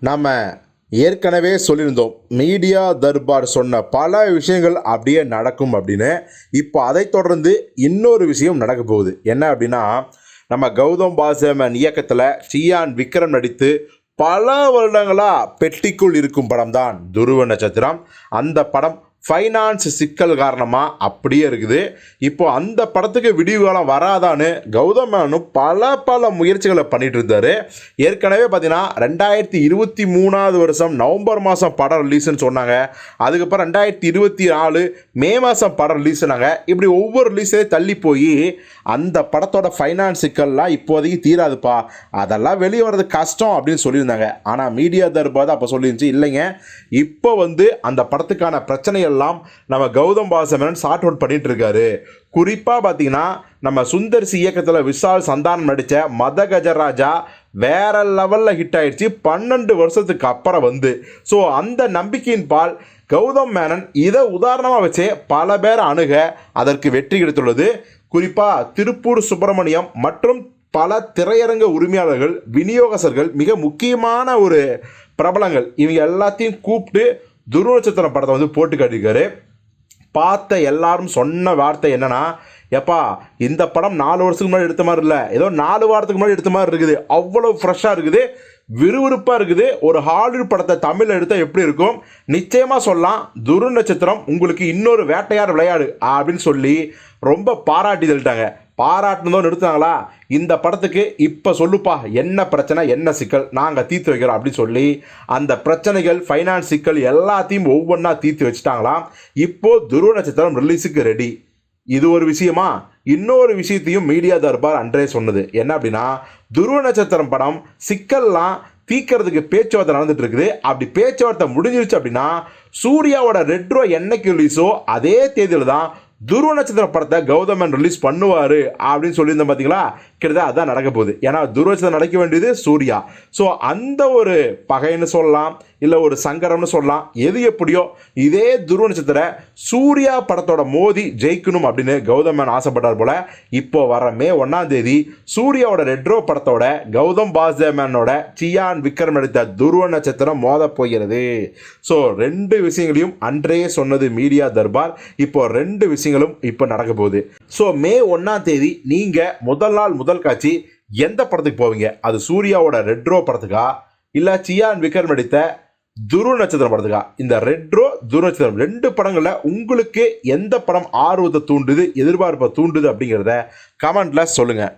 நம்ம ஏற்கனவே சொல்லியிருந்தோம் மீடியா தர்பார் சொன்ன பல விஷயங்கள் அப்படியே நடக்கும் அப்படின்னு. இப்போ அதை தொடர்ந்து இன்னொரு விஷயம் நடக்க போகுது. என்ன அப்படின்னா நம்ம கௌதம் பாசமன் இயக்கத்தில் ஸ்ரீயான் விக்ரம் நடித்து பல வருடங்களாக பெட்டிக்குள் இருக்கும் படம் தான் துருவ நட்சத்திரம். அந்த படம் ஃபைனான்ஸ் சிக்கல் காரணமாக அப்படியே இருக்குது. இப்போ அந்த படத்துக்கு விடிவு காலம் வராதான்னு கௌதம் மேனனும் பல பல முயற்சிகளை பண்ணிட்டு இருந்தாரு. ஏற்கனவே பார்த்தீங்கன்னா ரெண்டாயிரத்தி இருபத்தி மூணாவது வருஷம் நவம்பர் மாதம் படம் ரிலீஸ்னு சொன்னாங்க. அதுக்கப்புறம் ரெண்டாயிரத்தி இருபத்தி நாலு மே மாதம் படம் ரிலீஸ்னாங்க இப்படி ஒவ்வொரு ரிலீஸே தள்ளி போய் அந்த படத்தோட ஃபைனான்ஸ் சிக்கல்லாம் இப்போதைக்கு தீராதுப்பா. அதெல்லாம் வெளியே வர்றது கஷ்டம் அப்படின்னு சொல்லியிருந்தாங்க. ஆனால் மீடியா தர்பாத் அப்போ சொல்லியிருந்துச்சு இல்லைங்க. இப்போ வந்து அந்த படத்துக்கான பிரச்சனைகள் எல்லாம் நம்ம கௌதம் பாசமேனன் சார்ட் அவுட் பண்ணிட்டு இருக்காரு குறிப்பாக பார்த்தீங்கன்னா நம்ம சுந்தர்சி இயக்கத்தில் விஷால் சந்தானம் நடித்த மத கஜராஜா வேற லெவலில் ஹிட் ஆயிடுச்சு. பன்னெண்டு வருஷத்துக்கு அப்புறம் வந்து. ஸோ அந்த நம்பிக்கையின் பால் கௌதம் மேனன் இதை உதாரணமாக வச்சே பல பேர் அணுக அதற்கு வெற்றி கிடைத்துள்ளது. குறிப்பாக திருப்பூர் சுப்பிரமணியம் மற்றும் பல திரையரங்க உரிமையாளர்கள் விநியோகஸ்தர்கள் மிக முக்கியமான ஒரு பிரபலங்கள். இவங்க எல்லாத்தையும் கூப்பிட்டு துருவநட்சத்திரம் படத்தை வந்து போட்டு காட்டியிருக்காரு. பார்த்த எல்லாரும் சொன்ன வார்த்தை என்னன்னா எப்பா இந்த படம் நாலு வருஷத்துக்கு முன்னாடி எடுத்த மாதிரி இல்லை. ஏதோ நாலு வாரத்துக்கு முன்னாடி எடுத்த மாதிரி இருக்குது. அவ்வளோ ஃப்ரெஷ்ஷாக இருக்குது. விறுவிறுப்பாக இருக்குது. ஒரு ஹாலிவுட் படத்தை தமிழில் எடுத்தால் எப்படி இருக்கும்? நிச்சயமாக சொல்லலாம். துரு நட்சத்திரம் உங்களுக்கு இன்னொரு வேட்டையார் விளையாடு அப்படின்னு சொல்லி ரொம்ப பாராட்டி தள்ளிட்டாங்க. பாராட்டினதோ நிறுத்தினாங்களா இந்த படத்துக்கு இப்போ சொல்லுப்பா என்ன பிரச்சனை என்ன சிக்கல்? நாங்கள் தீர்த்து வைக்கிறோம் அப்படின்னு சொல்லி அந்த பிரச்சனைகள் ஃபைனான்ஸ் சிக்கல் எல்லாத்தையும் ஒவ்வொன்றா தீர்த்து வச்சுட்டாங்களாம். இப்போது துருவ நட்சத்திரம் ரிலீஸுக்கு ரெடி இது ஒரு விஷயமா? இன்னொரு விஷயத்தையும் மீடியா தர்பார் அன்றே சொன்னது. என்ன அப்படின்னா துருவ நட்சத்திரம் படம் சிக்கல்லாம் தீக்கிறதுக்கு பேச்சுவார்த்தை நடந்துட்டு இருக்குது. அப்படி பேச்சுவார்த்தை முடிஞ்சிருச்சு அப்படின்னா சூர்யாவோட ரெட்ரோ என்னைக்கு ரிலீஸோ அதே தேதியில் தான் துருவ நட்சத்திர படத்தை கௌதமன் ரிலீஸ் பண்ணுவார் அப்படின்னு சொல்லியிருந்தேன் பார்த்தீங்களா கிட்டத்தட்ட அதான் நடக்க போகுது. ஏன்னா துருவ நடக்க வேண்டியது சூர்யா. ஸோ அந்த ஒரு பகைன்னு சொல்லலாம் இல்லை ஒரு சங்கரம்னு சொல்லலாம் எது எப்படியோ இதே துருவ நட்சத்திர சூர்யா படத்தோட மோதி ஜெயிக்கணும் அப்படின்னு கௌதமன் ஆசைப்பட்டார் போல இப்போ வர மே ஒன்றாம் தேதி சூர்யாவோட ரெட்ரோ படத்தோட கௌதம் பாஸ்தேமனோட சியான் விக்ரம் நடித்த துருவ நட்சத்திரம் மோத போகிறது. ஸோ ரெண்டு விஷயங்களையும் அன்றையே சொன்னது மீடியா தர்பார். இப்போ ரெண்டு விஷயங்களும் இப்போ நடக்க போகுது. ஸோ மே ஒன்றாம் தேதி நீங்கள் முதல் நாள் முதல் முதல் காட்சி எந்த படத்துக்கு போவீங்க? அது சூர்யாவோட ரெட்ரோ படத்துக்கா? இல்லை சியான் விக்ரம் நடித்த துரு நட்சத்திரம் படத்துக்கா? இந்த ரெட்ரோ துரு நட்சத்திரம் ரெண்டு படங்களில் உங்களுக்கு எந்த படம் ஆர்வத்தை தூண்டுது எதிர்பார்ப்பை தூண்டுது அப்படிங்கிறத கமெண்ட்ல சொல்லுங்கள்